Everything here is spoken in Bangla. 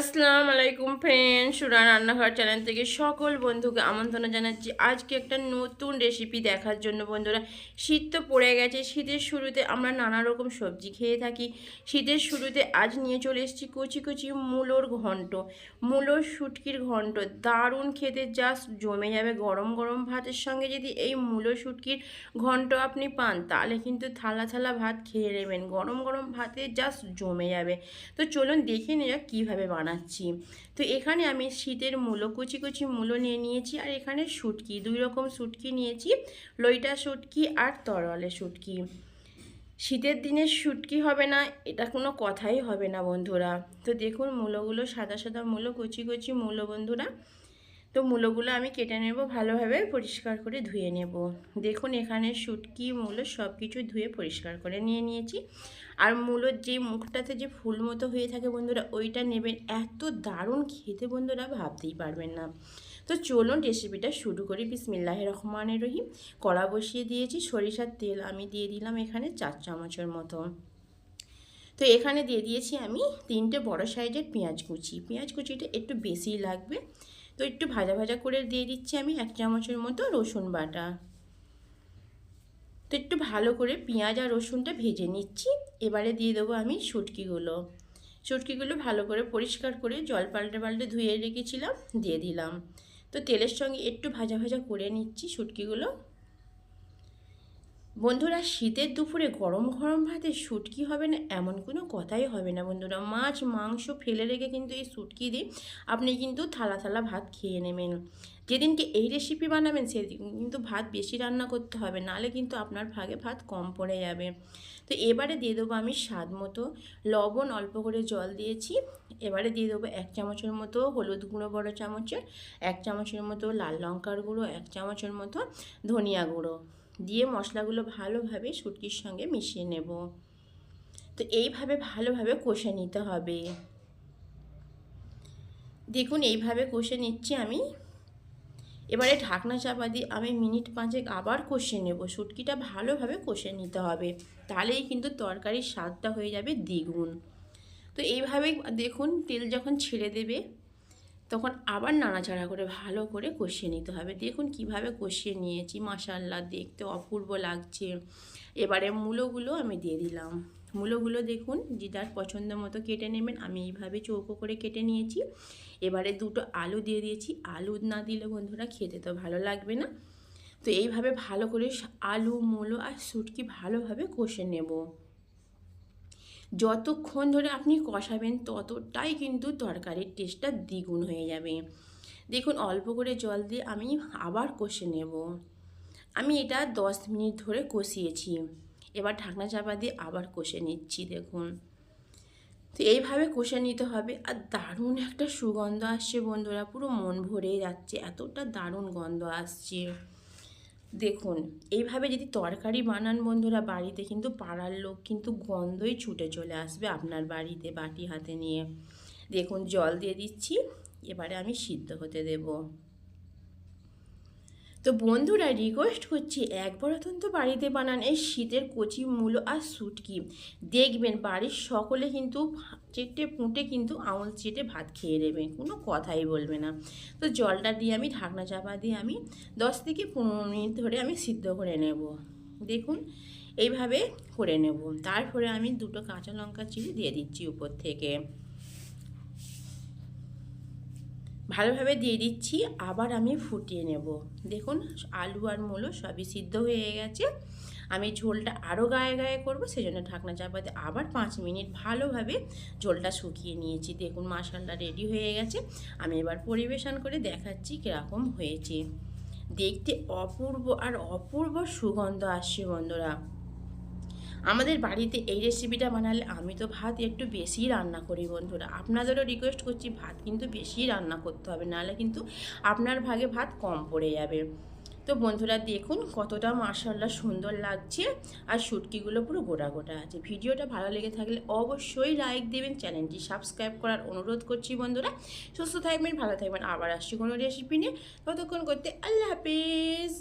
আসসালামু আলাইকুম ফ্রেন্ড সুরা রান্নাঘর চ্যানেল থেকে সকল বন্ধুকে আমন্ত্রণ জানাচ্ছি। আজকে একটা নতুন রেসিপি দেখার জন্য বন্ধুরা, শীত তো পড়ে গেছে, শীতের শুরুতে আমরা নানা রকম সবজি খেয়ে থাকি। শীতের শুরুতে আজ নিয়ে চলে এসেছি কচি কচি মূলোর ঘন্ট। মূলোর শুটকির ঘন্ট, দারুণ খেতে জাস্ট জমে যাবে গরম গরম ভাতের সঙ্গে। যদি এই মূলো শুটকির ঘন্ট আপনি পান, তাহলে কিন্তু থালা থালা ভাত খেয়ে নেবেন। গরম গরম ভাতে জাস্ট জমে যাবে। তো চলুন দেখে নেওয়া কীভাবে বানাচ্ছি। তো এখানে আমি শীতের মূলো, কুচি কুচি মূলো নিয়ে নিয়েছি আর এখানে শুটকি, দুই রকম শুটকি নিয়েছি, লইটা শুটকি আর তরলে শুটকি। শীতের দিনে শুটকি হবে না, এটা কোনো কথাই হবে না বন্ধুরা। তো দেখুন মূলোগুলো, সাদা সাদা মূলো, কুচি কুচি মূলো বন্ধুরা। তো মূলোগুলো আমি কেটে নেব, ভালোভাবে পরিষ্কার করে ধুয়ে নেব। দেখুন এখানে শুটকি মূলো সব কিছু ধুয়ে পরিষ্কার করে নিয়ে নিয়েছি। আর মূলোর যে মুখটাতে যে ফুল মতো হয়ে থাকে বন্ধুরা, ওইটা নেবেন। এত দারুণ খেতে বন্ধুরা, ভাবতেই পারবেন না। তো চলুন রেসিপিটা শুরু করি। বিসমিল্লাহ রহমানের রহিম। কড়া বসিয়ে দিয়েছি। সরিষার তেল আমি দিয়ে দিলাম এখানে চার চামচের মতো। তো এখানে দিয়ে দিয়েছি আমি তিনটে বড় সাইজের পেঁয়াজ কুচি। পেঁয়াজ কুচিটা একটু বেশিই লাগবে। তো একটু ভাজা ভাজা করে দিয়ে দিচ্ছি আমি এক চামচের মতো রসুন বাটা। তো একটু ভালো করে পেঁয়াজ আর রসুনটা ভেজে নিচ্ছি। এবারে দিয়ে দেবো আমি শুটকিগুলো। শুটকিগুলো ভালো করে পরিষ্কার করে জল পাল্টে পাল্টে ধুয়ে রেখেছিলাম, দিয়ে দিলাম। তো তেলের সঙ্গে একটু ভাজা ভাজা করে নিচ্ছি শুটকিগুলো। বন্ধুরা, শীতের দুপুরে গরম গরম ভাতে শুটকি হবে না এমন কোনো কথাই হবে না বন্ধুরা। মাছ, মাংস ফেলে রেখে কিন্তু এই শুটকি দিয়ে আপনি কিন্তু থালা থালা ভাত খেয়ে নেবেন। যেদিনকে এই রেসিপি বানাবেন, সেদিন কিন্তু ভাত বেশি রান্না করতে হবে নাহলে কিন্তু আপনার ভাগে ভাত কম পড়ে যাবে। তো এবারে দিয়ে দেবো আমি স্বাদ মতো লবণ, অল্প করে জল দিয়েছি। এবারে দিয়ে দেবো এক চামচের মতো হলুদ গুঁড়ো, বড়ো চামচের, এক চামচের মতো লাল লঙ্কার গুঁড়ো, এক চামচের মতো ধনিয়া গুঁড়ো। দিয়ে মশলাগুলো ভালোভাবে শুটকির সঙ্গে মিশিয়ে নেব। তো এইভাবে ভালোভাবে কষে নিতে হবে। দেখুন, এইভাবে কষে নিচ্ছি আমি। এবারে ঢাকনা চাপা দিয়ে আমি মিনিট পাঁচেক আবার কষে নেব। শুটকিটা ভালোভাবে কষে নিতে হবে। তাহলেই কিন্তু তরকারির স্বাদটা হয়ে যাবে দ্বিগুণ। তো এইভাবেই দেখুন, তেল যখন ছেড়ে দেবে তখন আবার নাড়াচাড়া করে ভালো করে কষিয়ে নিতে হবে। দেখুন কীভাবে কষিয়ে নিয়েছি মাসাল্লা দেখতে অপূর্ব লাগছে। এবারে মূলোগুলো আমি দিয়ে দিলাম। মূলোগুলো দেখুন যে যার পছন্দ মতো কেটে নেবেন, আমি এইভাবে চৌকো করে কেটে নিয়েছি। এবারে দুটো আলু দিয়ে দিয়েছি। আলু না দিলে বন্ধুরা খেতে তো ভালো লাগবে না। তো এইভাবে ভালো করে আলু, মূলো আর সুটকি ভালোভাবে কষে নেব। যতক্ষণ ধরে আপনি কষাবেন, ততটাই কিন্তু তরকারির টেস্টটা দ্বিগুণ হয়ে যাবে। দেখুন, অল্প করে জল দিয়ে আমি আবার কষে নেব। আমি এটা দশ মিনিট ধরে কষিয়েছি। এবার ঢাকনা চাপা দিয়ে আবার কষে নিচ্ছি, দেখুন। তো এইভাবে কষে নিতে হবে আর দারুণ একটা সুগন্ধ আসছে বন্ধুরা, পুরো মন ভরে যাচ্ছে, এতটা দারুণ গন্ধ আসছে। দেখুন, এইভাবে যদি তরকারি বানান বন্ধুরা, বাড়িতে কিন্তু পাড়ার লোক কিন্তু গন্ধই ছুটে চলে আসবে আপনার বাড়িতে বাটি হাতে নিয়ে। দেখুন, জল দিয়ে দিচ্ছি, এবারে আমি সিদ্ধ হতে দেব। তো বন্ধুরা রিকোয়েস্ট করছি একবার অত্যন্ত বাড়িতে বানান এই শীতের কচি মূলো আর সুটকি। দেখবেন বাড়ির সকলে কিন্তু চেটে পুঁটে কিন্তু আঙুল চেটে ভাত খেয়ে নেবেন কোনো কথাই বলবে না। তো জলটা দিয়ে আমি, ঢাকনা চাপা দিয়ে আমি দশ থেকে পনেরো মিনিট ধরে আমি সিদ্ধ করে নেব। দেখুন, এইভাবে করে নেব। তারপরে আমি দুটো কাঁচা লঙ্কা চিড়ে দিয়ে দিচ্ছি উপর থেকে। ভালোভাবে দিয়ে দিচ্ছি, আবার আমি ফুটিয়ে নেব। দেখুন, আলু আর মূলো সবই সিদ্ধ হয়ে গেছে। আমি ঝোলটা আরও গায়ে গায়ে করব সেই জন্য ঢাকনা চাপাতে আবার পাঁচ মিনিট ভালোভাবে ঝোলটা শুকিয়ে নিয়েছি। দেখুন মাসালটা রেডি হয়ে গেছে। আমি এবার পরিবেশন করে দেখাচ্ছি কীরকম হয়েছে। দেখতে অপূর্ব আর অপূর্ব সুগন্ধ আসছে বন্ধুরা। আমাদের বাড়িতে এই রেসিপিটা বানালে আমি তো ভাত একটু বেশি রান্না করি বন্ধুরা। আপনাদেরও রিকোয়েস্ট করছি ভাত কিন্তু বেশি রান্না করতে হবে, নাহলে কিন্তু আপনার ভাগে ভাত কম পড়ে যাবে। তো বন্ধুরা দেখুন কতটা মার্শাল্লা সুন্দর লাগছে আর শুটকিগুলো পুরো গোটা গোটা আছে। ভিডিওটা ভালো লেগে থাকলে অবশ্যই লাইক দেবেন, চ্যানেলটি সাবস্ক্রাইব করার অনুরোধ করছি বন্ধুরা। সুস্থ থাকবেন, ভালো থাকবেন, আবার আসছি কোনো রেসিপি নিয়ে। ততক্ষণ করতে আল্লাহ হাফিজ।